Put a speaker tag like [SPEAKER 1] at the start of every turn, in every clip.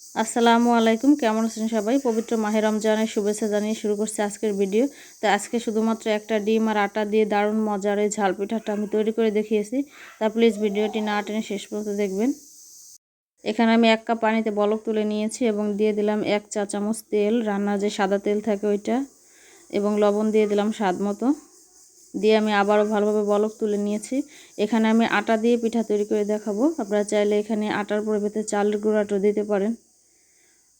[SPEAKER 1] আসসালামু আলাইকুম। কেমন আছেন সবাই? পবিত্র মাহে রমজানের শুভেচ্ছা জানিয়ে শুরু করছি আজকের ভিডিও। তো আজকে শুধুমাত্র একটা ডিম আর আটা দিয়ে দারুণ মজার এই ঝাল পিঠাটা আমি তৈরি করে দেখিয়েছি। তা প্লিজ ভিডিওটি না টেনে শেষ পর্যন্ত দেখবেন। এখানে আমি এক কাপ পানিতে বলক তুলে নিয়েছি এবং দিয়ে দিলাম এক চা চামচ তেল। রান্নার যে সাদা তেল থাকে ওইটা এবং লবণ দিয়ে দিলাম স্বাদ মতো। দিয়ে আমি আবারও ভালোভাবে বলক তুলে নিয়েছি। এখানে আমি আটা দিয়ে পিঠা তৈরি করে দেখাবো। আপনারা চাইলে এখানে আটার পরিবর্তে চালের গুঁড়াটাও দিতে পারেন।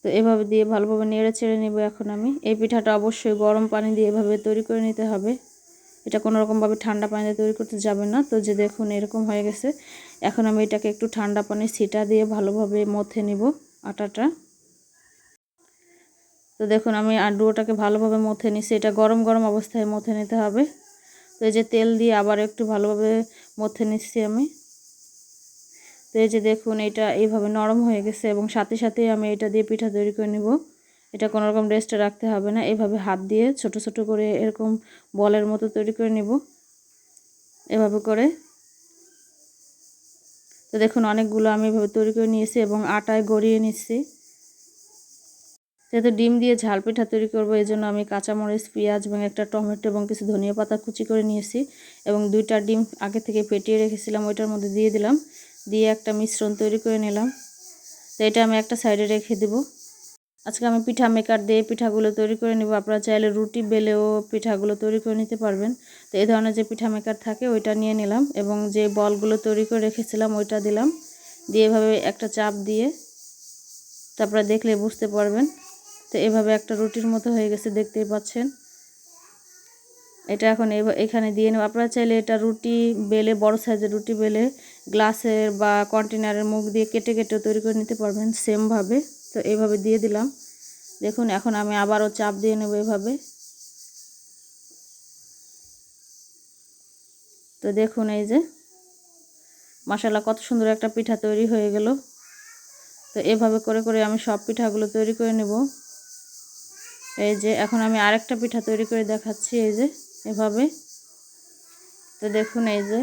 [SPEAKER 1] তো এভাবে দিয়ে ভালোভাবে নেড়ে ছেড়ে নেব এখন আমি। এই পিঠাটা অবশ্যই গরম পানি দিয়ে এভাবে তৈরি করে নিতে হবে। এটা কোনো রকমভাবে ঠান্ডা পানিতে তৈরি করতে যাবে না। তো যে দেখুন, এরকম হয়ে গেছে। এখন আমি এটাকে একটু ঠান্ডা পানি ছিটা দিয়ে ভালোভাবে মথে নিব আটাটা। তো দেখুন, আমি ডুয়োটাকে ভালোভাবে মথে নিছি। এটা গরম গরম অবস্থায় মথে নিতে হবে। তো এই যে তেল দিয়ে আবার একটু ভালোভাবে মথে নিচ্ছি আমি। এই যে দেখুন, এটা এইভাবে নরম হয়ে গেছে এবং সাথে সাথে আমি এটা দিয়ে পিঠা তৈরি করে নিব। এটা কোনো রকম রেস্টে রাখতে হবে না, এভাবে হাত দিয়ে ছোট ছোট করে এরকম বলের মতো তৈরি করে নিব। এভাবে করে। তো দেখুন, অনেকগুলো আমি এভাবে তৈরি করে নিয়েছি এবং আটায় গড়িয়ে নিচ্ছি। যেহেতু ডিম দিয়ে ঝাল পিঠা তৈরি করব, এই জন্য আমি কাঁচামরিচ, পেঁয়াজ এবং একটা টমেটো এবং কিছু ধনিয়া পাতা কুচি করে নিয়েছি এবং দুইটা ডিম আগে থেকে ফেটিয়ে রেখেছিলাম, ওইটার মধ্যে দিয়ে দিলাম। দিয়ে একটা মিশ্রণ তৈরি করে নিলাম। তো এটা আমি একটা সাইডে রেখে দেব। আজকে আমি পিঠা মেকার দিয়ে পিঠাগুলো তৈরি করে নেব। আপনারা চাইলে রুটি বেলেও পিঠাগুলো তৈরি করে নিতে পারবেন। তো এই ধরনের যে পিঠা মেকার থাকে, ওইটা নিয়ে নিলাম এবং যে বলগুলো তৈরি করে রেখেছিলাম, ওইটা দিলাম। দিয়ে এভাবে একটা চাপ দিয়ে তারপরে দেখলে বুঝতে পারবেন। তো এভাবে একটা রুটির মতো হয়ে গেছে, দেখতেই পাচ্ছেন। এটা এখন এখানে দিয়ে নেব। আপনারা চাইলে এটা রুটি বেলে, বড় সাইজের রুটি বেলে গ্লাসের বা কন্টেনারের মুখ দিয়ে কেটে কেটে তৈরি করে নিতে পারবেন সেমভাবে। তো এইভাবে দিয়ে দিলাম। দেখুন, এখন আমি আবারও চাপ দিয়ে নেব এভাবে। তো দেখুন এই যে মশালা কত সুন্দর একটা পিঠা তৈরি হয়ে গেল। তো এভাবে করে করে আমি সব পিঠাগুলো তৈরি করে নেব। এই যে, এখন আমি আরেকটা পিঠা তৈরি করে দেখাচ্ছি এই যে, এভাবে। তো দেখুন এই যে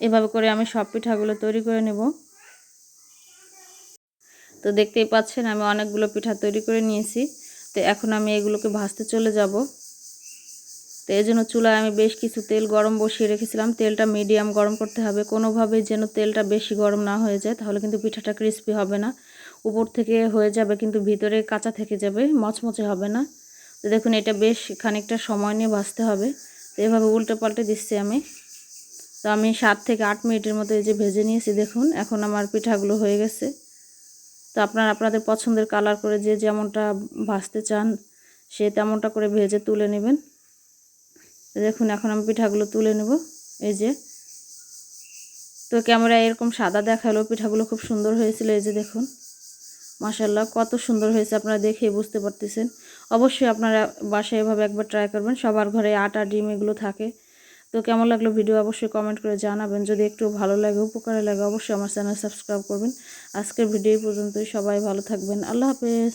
[SPEAKER 1] এভাবে করে আমি সব পিঠাগুলো তৈরি করে নেব। তো দেখতেই পাচ্ছেন আমি অনেকগুলো পিঠা তৈরি করে নিয়েছি। তো এখন আমি এগুলোকে ভাজতে চলে যাব। তো এই জন্য চুলায় আমি বেশ কিছু তেল গরম বসিয়ে রেখেছিলাম। তেলটা মিডিয়াম গরম করতে হবে। কোনোভাবেই যেন তেলটা বেশি গরম না হয়ে যায়, তাহলে কিন্তু পিঠাটা ক্রিস্পি হবে না। উপর থেকে হয়ে যাবে কিন্তু ভিতরে কাঁচা থেকে যাবে, মচমচে হবে না। তো দেখুন এটা বেশ খানিকটা সময় নিয়ে ভাজতে হবে। তো এভাবে উল্টে পাল্টে দিচ্ছি আমি। তো আমি সাত থেকে আট মিনিটের মতো এই যে ভেজে নিয়েছি, দেখুন, এখন আমার পিঠাগুলো হয়ে গেছে। তো আপনারা আপনাদের পছন্দের কালার করে যে যেমনটা ভাজতে চান, সে তেমনটা করে ভেজে তুলে নেবেন। দেখুন, এখন আমি পিঠাগুলো তুলে নেব, এই যে। তো ক্যামেরা এরকম সাদা দেখাল পিঠাগুলো, খুব সুন্দর হয়েছিল, এই যে দেখুন। মাসাল্লাহ কত সুন্দর হয়েছে, আপনারা দেখেই বুঝতে পারতেছেন। অবশ্যই আপনারা বাসায় এভাবে একবার ট্রাই করবেন, সবার ঘরে আটা, ডিম এগুলো থাকে। তো কেমন লাগল ভিডিও অবশ্যই কমেন্ট করে জানাবেন। যদি একটু ভালো লাগে, উপকারে লাগে, অবশ্যই আমার চ্যানেল সাবস্ক্রাইব করবেন। আজকের ভিডিও পর্যন্তই। সবাই ভালো থাকবেন। আল্লাহ হাফেজ।